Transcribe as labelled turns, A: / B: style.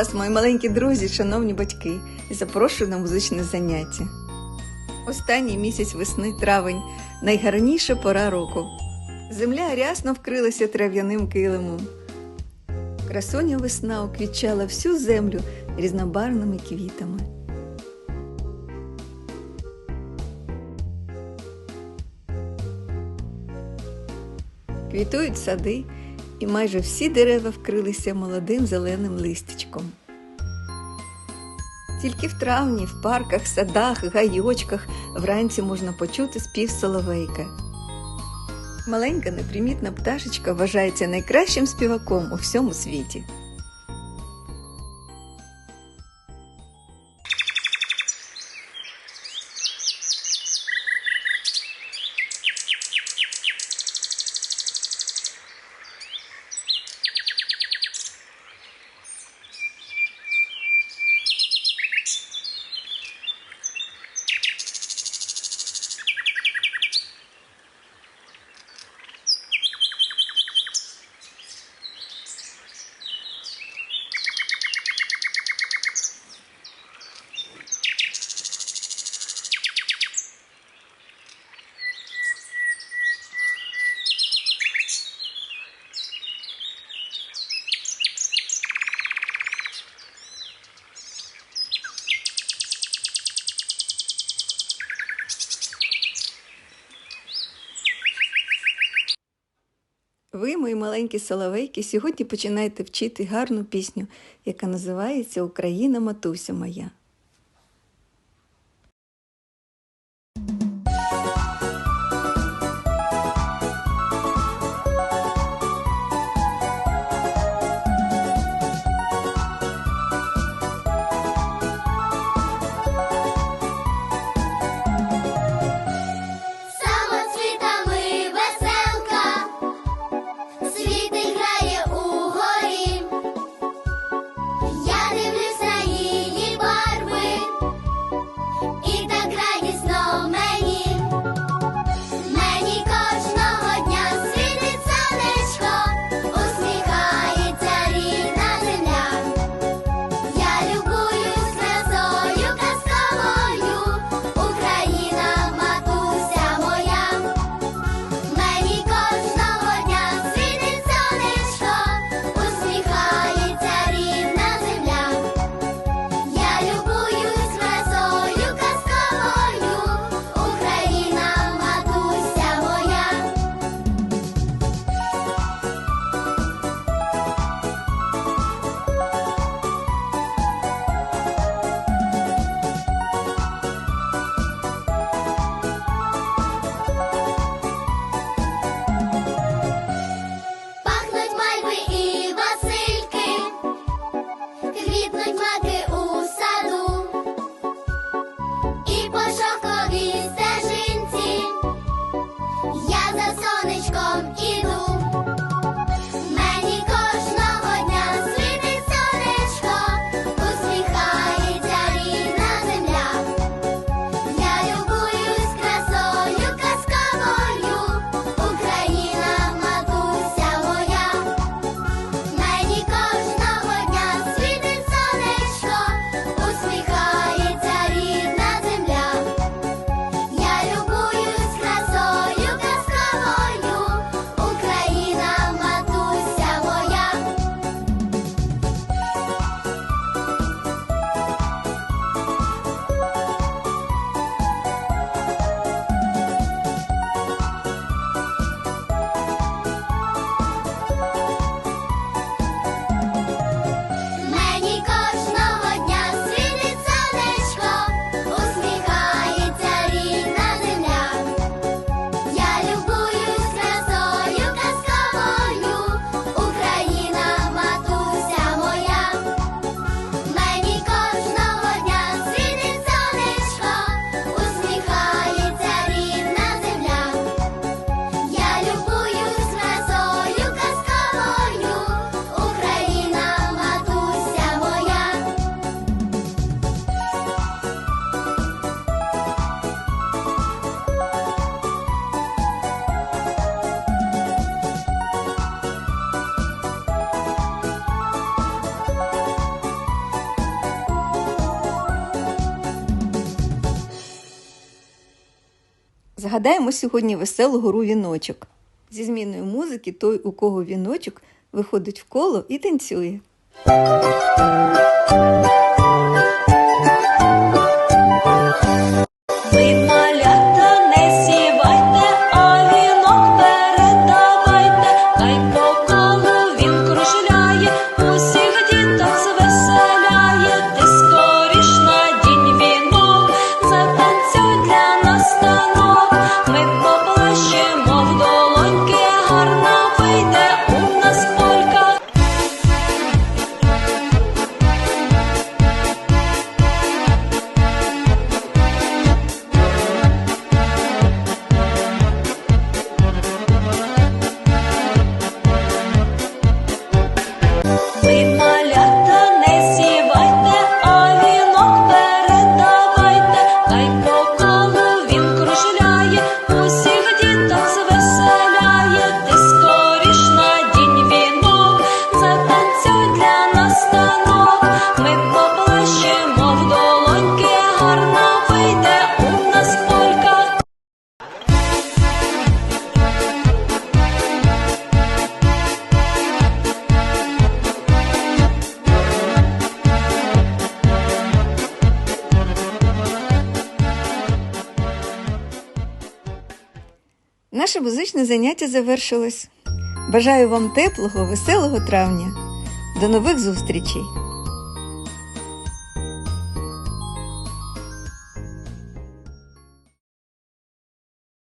A: вас, мої маленькі друзі, шановні батьки, і запрошую на музичне заняття. Останній місяць весни, травень, найгарніша пора року. Земля рясно вкрилася трав'яним килимом. Красуня весна уквітчала всю землю різнобарвними квітами. Квітують сади, і майже всі дерева вкрилися молодим зеленим листячком. Тільки в травні, в парках, садах, гайочках вранці можна почути спів соловейка. Маленька непримітна пташечка вважається найкращим співаком у всьому світі. Ви, мої маленькі соловейки, сьогодні починаєте вчити гарну пісню, яка називається Україна матуся моя.
B: Згадаємо сьогодні веселу гору віночок. Зі зміною музики той, у кого віночок, виходить в коло і танцює. Наше музичне заняття завершилось. Бажаю вам теплого, веселого травня. До нових зустрічей!